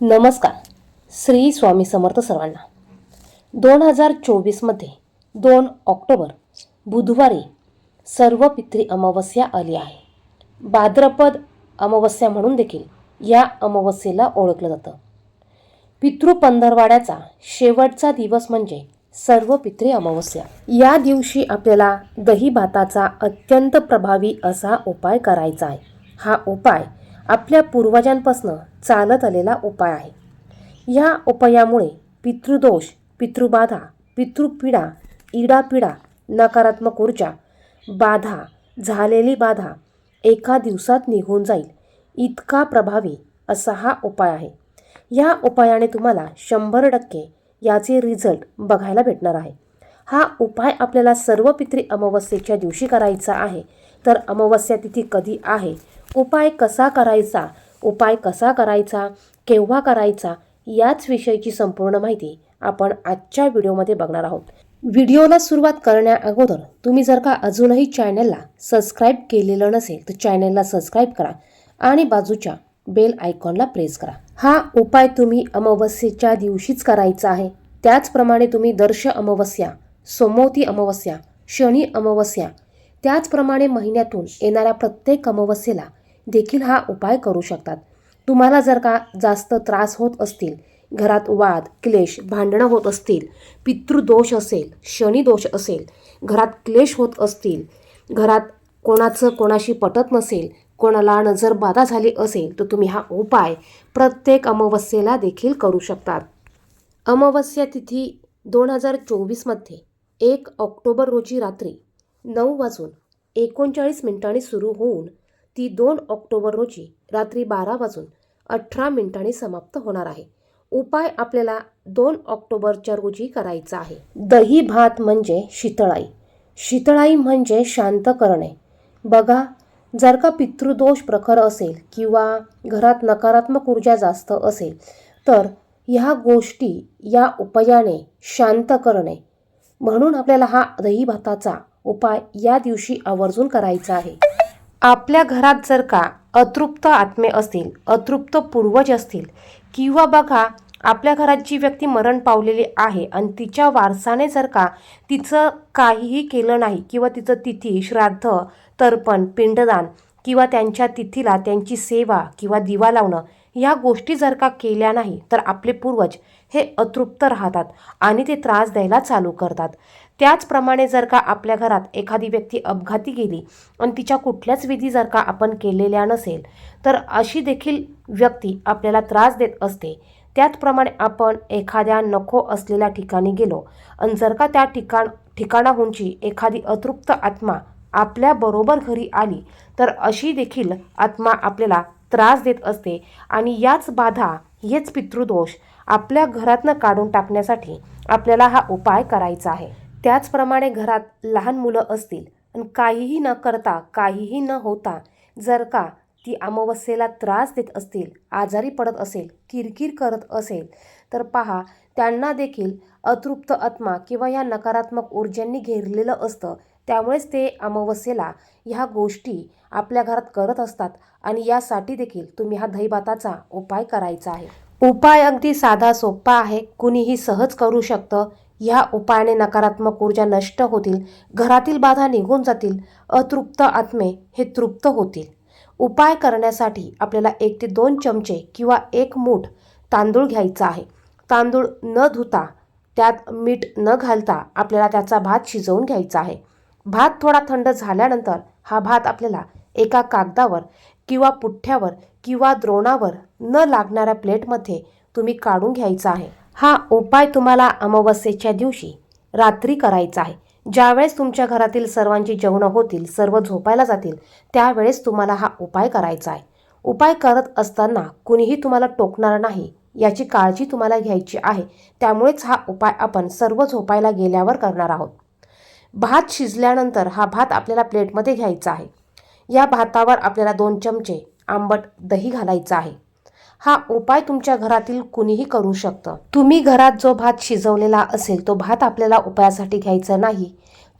नमस्कार. श्री स्वामी समर्थ सर्वांना. दोन हजार चोवीसमध्ये दोन ऑक्टोबर बुधवारी सर्व पितृ अमावस्या आली आहे. भाद्रपद अमावस्या म्हणून देखील या अमावस्येला ओळखलं जातं. पितृ पंधरवाड्याचा शेवटचा दिवस म्हणजे सर्व पितृ अमावस्या. या दिवशी आपल्याला दही भाताचा अत्यंत प्रभावी असा उपाय करायचा आहे. हा उपाय आपल्या पूर्वजांपासून चालत आलेला उपाय आहे. या उपायामुळे पितृदोष पितृबाधा पितृपीडा इडापिडा नकारात्मक ऊर्जा बाधा झालेली बाधा एका दिवसात निघून जाईल इतका प्रभावी असा हा उपाय आहे. या उपायाने तुम्हाला शंभर टक्के याचे रिझल्ट बघायला भेटणार आहे. हा उपाय आपल्याला सर्व पितृ अमावस्येच्या दिवशी करायचा आहे. तर अमावस्या तिथी कधी आहे? उपाय कसा करायचा? उपाय कसा करायचा? केव्हा करायचा? याच विषयीची संपूर्ण माहिती आपण आजच्या व्हिडिओमध्ये बघणार आहोत. व्हिडिओला सुरुवात करण्या अगोदर तुम्ही जर का अजूनही चॅनलला सबस्क्राईब केलेलं नसेल तर चॅनलला सबस्क्राईब करा आणि बाजूच्या बेल आयकॉनला प्रेस करा. हा उपाय तुम्ही अमावस्येच्या दिवशीच करायचा आहे. त्याचप्रमाणे तुम्ही दर्श अमावस्या सोमवती अमावस्या शनी अमावस्या त्याचप्रमाणे महिन्यातून येणाऱ्या प्रत्येक अमावस्येला देखील हा उपाय करू शकतात. तुम्हाला जर का जास्त त्रास होत असतील घरात वाद क्लेश भांडणं होत असतील पितृदोष असेल शनिदोष असेल घरात क्लेश होत असतील घरात कोणाचं कोणाशी पटत नसेल कोणाला नजर बाधा झाली असेल तर तुम्ही हा उपाय प्रत्येक अमावस्येला देखील करू शकतात. अमावस्या तिथी दोन हजार चोवीसमध्ये एक ऑक्टोबर रोजी रात्री नऊ वाजून एकोणचाळीस मिनिटांनी सुरू होऊन ती दोन ऑक्टोबर रोजी रात्री बारा वाजून अठरा मिनिटांनी समाप्त होणार आहे. उपाय आपल्याला दोन ऑक्टोबरच्या रोजी करायचा आहे. दही भात म्हणजे शीतळाई. शीतळाई म्हणजे शांत करणे. बघा जर का पितृदोष प्रखर असेल किंवा घरात नकारात्मक ऊर्जा जास्त असेल तर ह्या गोष्टी या उपायाने शांत करणे. म्हणून आपल्याला हा दही भाताचा उपाय या दिवशी आवर्जून करायचा आहे. आपल्या घरात जर का अतृप्त आत्मे असतील अतृप्त पूर्वज असतील किंवा बघा आपल्या घरात जी व्यक्ती मरण पावलेली आहे आणि तिच्या वारसाने जर का तिचं काहीही केलं नाही किंवा तिचं तिथी श्राद्ध तर्पण पिंडदान किंवा त्यांच्या तिथीला त्यांची सेवा किंवा दिवा लावणं या गोष्टी जर का केल्या नाही तर आपले पूर्वज हे अतृप्त राहतात आणि ते त्रास द्यायला चालू करतात. त्याचप्रमाणे जर का आपल्या घरात एखादी व्यक्ती अपघाती गेली आणि तिच्या कुठल्याच विधी जर का आपण केलेल्या नसेल तर अशी देखील व्यक्ती आपल्याला त्रास देत असते. त्याचप्रमाणे आपण एखाद्या नको असलेल्या ठिकाणी गेलो आणि जर का त्या ठिकाण ठिकाणाहूनची एखादी अतृप्त आत्मा आपल्याबरोबर घरी आली तर अशी देखील आत्मा आपल्याला त्रास देत असते. आणि याच बाधा हेच पितृदोष आपल्या घरातनं काढून टाकण्यासाठी आपल्याला हा उपाय करायचा आहे. त्याचप्रमाणे घरात लहान मुलं असतील आणि काहीही न करता काहीही न होता जर का ती अमावस्येला त्रास देत असतील आजारी पडत असेल किरकिर करत असेल तर पहा त्यांना देखील अतृप्त आत्मा किंवा या नकारात्मक ऊर्जांनी घेरलेलं असतं. त्यामुळेच ते अमावस्येला ह्या गोष्टी आपल्या घरात करत असतात आणि यासाठी देखील तुम्ही हा दहीभाताचा उपाय करायचा आहे. उपाय अगदी साधा सोपा आहे. कुणीही सहज करू शकतं. ह्या उपायाने नकारात्मक ऊर्जा नष्ट होतील. घरातील बाधा निघून जातील. अतृप्त आत्मे हे तृप्त होतील. उपाय करण्यासाठी आपल्याला एक ते दोन चमचे किंवा एक मूठ तांदूळ घ्यायचा आहे. तांदूळ न धुता त्यात मीठ न घालता आपल्याला त्याचा भात शिजवून घ्यायचा आहे. भात थोडा थंड झाल्यानंतर हा भात आपल्याला एका कागदावर किंवा पुठ्ठ्यावर किंवा द्रोणावर न लागणाऱ्या प्लेटमध्ये तुम्ही काढून घ्यायचा आहे. हा उपाय तुम्हाला अमावस्येच्या दिवशी रात्री करायचा आहे. ज्यावेळेस तुमच्या घरातील सर्वांची जेवणं होतील सर्व झोपायला जातील त्यावेळेस तुम्हाला हा उपाय करायचा आहे. उपाय करत असताना कुणीही तुम्हाला टोकणार नाही याची काळजी तुम्हाला घ्यायची आहे. त्यामुळेच हा उपाय आपण सर्व झोपायला गेल्यावर करणार आहोत. भात शिजल्यानंतर हा भात आपल्याला प्लेटमध्ये घ्यायचा आहे. या भातावर आपल्याला दोन चमचे आंबट दही घालायचं आहे. हा उपाय तुमच्या घरातील कुणीही करू शकतं. तुम्ही घरात जो भात शिजवलेला असेल तो भात आपल्याला उपायासाठी घ्यायचा नाही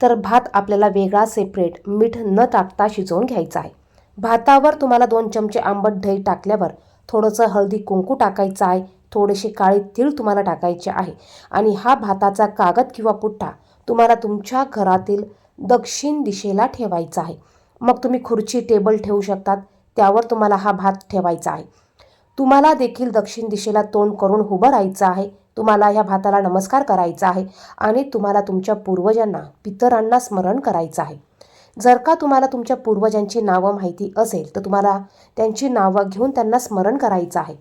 तर भात आपल्याला वेगळा सेपरेट मीठ न टाकता शिजवून घ्यायचा आहे. भातावर तुम्हाला दोन चमचे आंबट दही टाकल्यावर थोडंसं हळदी कुंकू टाकायचं आहे थोडेसे काळे तीळ तुम्हाला टाकायचे आहे आणि हा भाताचा कागद किंवा पुठ्ठा तुम्हाला तुमच्या घरातील दक्षिण दिशेला ठेवायचा आहे. मग तुम्ही खुर्ची टेबल ठेवू शकतात त्यावर तुम्हाला हा भात ठेवायचा आहे. तुम्हाला देखील दक्षिण दिशेला तोंड करून उभं राहायचं आहे. तुम्हाला ह्या भाताला नमस्कार करायचा आहे आणि तुम्हाला तुमच्या पूर्वजांना पितरांना स्मरण करायचं आहे. जर का तुम्हाला तुमच्या पूर्वजांची नावं माहिती असेल तर तुम्हाला त्यांची नावं घेऊन त्यांना स्मरण करायचं आहे.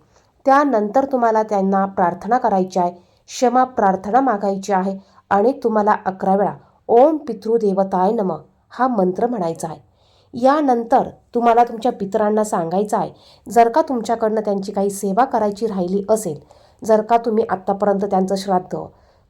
त्यानंतर तुम्हाला त्यांना प्रार्थना करायची आहे. क्षमा प्रार्थना मागायची आहे आणि तुम्हाला अकरा वेळा ओम पितृदेवताय नम हा मंत्र म्हणायचा आहे. यानंतर तुम्हाला तुमच्या पितरांना सांगायचं आहे जर का तुमच्याकडनं त्यांची काही सेवा करायची राहिली असेल जर का तुम्ही आत्तापर्यंत त्यांचं श्राद्ध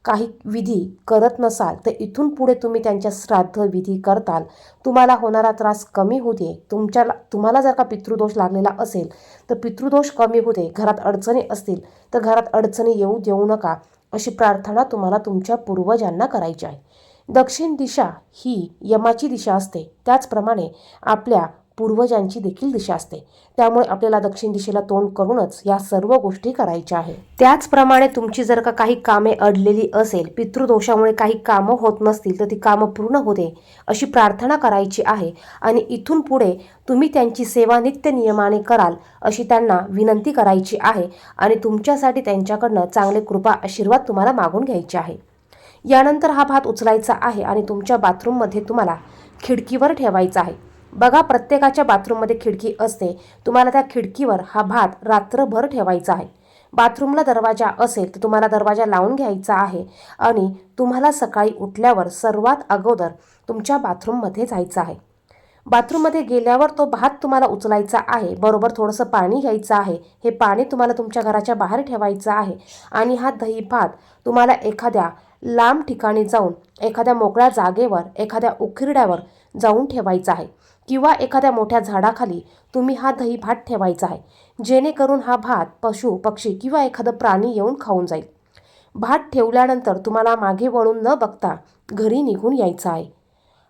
काही विधी करत नसाल तर इथून पुढे तुम्ही त्यांच्या श्राद्ध विधी करताल. तुम्हाला होणारा त्रास कमी होऊ दे तुमच्याला तुम्हाला जर का पितृदोष लागलेला असेल तर पितृदोष कमी होऊ दे घरात अडचणी असतील तर घरात अडचणी येऊ देऊ नका. अशी प्रार्थना तुम्हाला तुमच्या पूर्वजांना करायची आहे. दक्षिण दिशा ही यमाची दिशा असते. त्याचप्रमाणे आपल्या पूर्वजांची देखील दिशा असते. त्यामुळे आपल्याला दक्षिण दिशेला तोंड करूनच या सर्व गोष्टी करायच्या आहे त्याचप्रमाणे तुमची जर का काही कामे अडलेली असेल पितृदोषामुळे काही कामं होत नसतील तर ती कामं पूर्ण होते अशी प्रार्थना करायची आहे. आणि इथून पुढे तुम्ही त्यांची सेवा नित्य नियमाने कराल अशी त्यांना विनंती करायची आहे. आणि तुमच्यासाठी त्यांच्याकडनं चांगले कृपा आशीर्वाद तुम्हाला मागून घ्यायचे आहे. यानंतर हा भात उचलायचा आहे आणि तुमच्या बाथरूममध्ये तुम्हाला खिडकीवर ठेवायचा आहे. बघा प्रत्येकाच्या बाथरूममध्ये खिडकी असते. तुम्हाला त्या खिडकीवर हा भात रात्रभर ठेवायचा आहे. बाथरूमला दरवाजा असेल तर तुम्हाला दरवाजा लावून घ्यायचा आहे आणि तुम्हाला सकाळी उठल्यावर सर्वात अगोदर तुमच्या बाथरूममध्ये जायचं आहे. बाथरूममध्ये गेल्यावर तो भात तुम्हाला उचलायचा आहे. बरोबर थोडंसं पाणी घ्यायचं आहे. हे पाणी तुम्हाला तुमच्या घराच्या बाहेर ठेवायचं आहे आणि हा दही भात तुम्हाला एखाद्या लांब ठिकाणी जाऊन एखाद्या मोकळ्या जागेवर एखाद्या उखिरड्यावर जाऊन ठेवायचा आहे. किंवा एखाद्या मोठ्या झाडाखाली तुम्ही हा दही भात ठेवायचा आहे. जेणेकरून हा भात पशु पक्षी किंवा एखादं प्राणी येऊन खाऊन जाईल. भात ठेवल्यानंतर तुम्हाला मागे वळून न बघता घरी निघून यायचं आहे.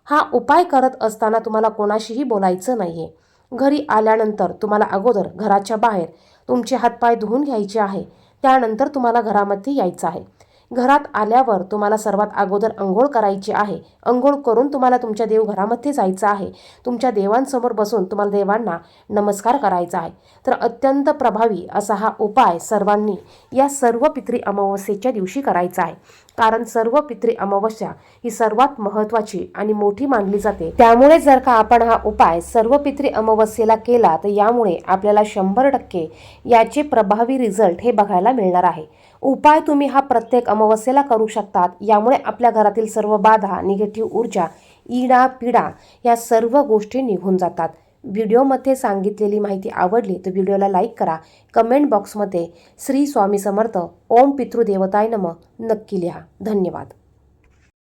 हा उपाय करत असताना तुम्हाला कोणाशीही बोलायचं नाही आहे घरी आल्यानंतर तुम्हाला अगोदर घराच्या बाहेर तुमचे हातपाय धुवून घ्यायचे आहे. त्यानंतर तुम्हाला घरामध्ये यायचं आहे. घरात आल्यावर तुम्हाला सर्वात अगोदर अंघोळ करायची आहे. अंघोळ करून तुम्हाला तुमच्या देवघरामध्ये जायचं आहे. तुमच्या देवांसमोर बसून तुम्हाला देवांना नमस्कार करायचा आहे. तर अत्यंत प्रभावी असा हा उपाय सर्वांनी या सर्व पितृ अमावस्येच्या दिवशी करायचा आहे. कारण सर्व पितरी अमावस्या ही सर्वात महत्त्वाची आणि मोठी मानली जाते. त्यामुळे जर का आपण हा उपाय सर्व पितरी अमावस्येला केला तर यामुळे आपल्याला शंभर टक्के याचे प्रभावी रिझल्ट हे बघायला मिळणार आहे. उपाय तुम्ही हा प्रत्येक अमावस्येला करू शकतात. यामुळे आपल्या घरातील सर्व बाधा निगेटिव्ह ऊर्जा इडा पिडा या सर्व गोष्टी निघून जातात. व्हिडिओमध्ये सांगितलेली माहिती आवडली तर व्हिडिओला लाईक करा. कमेंट बॉक्समध्ये श्री स्वामी समर्थ ओम पितृदेवताय नम नक्की लिहा. धन्यवाद.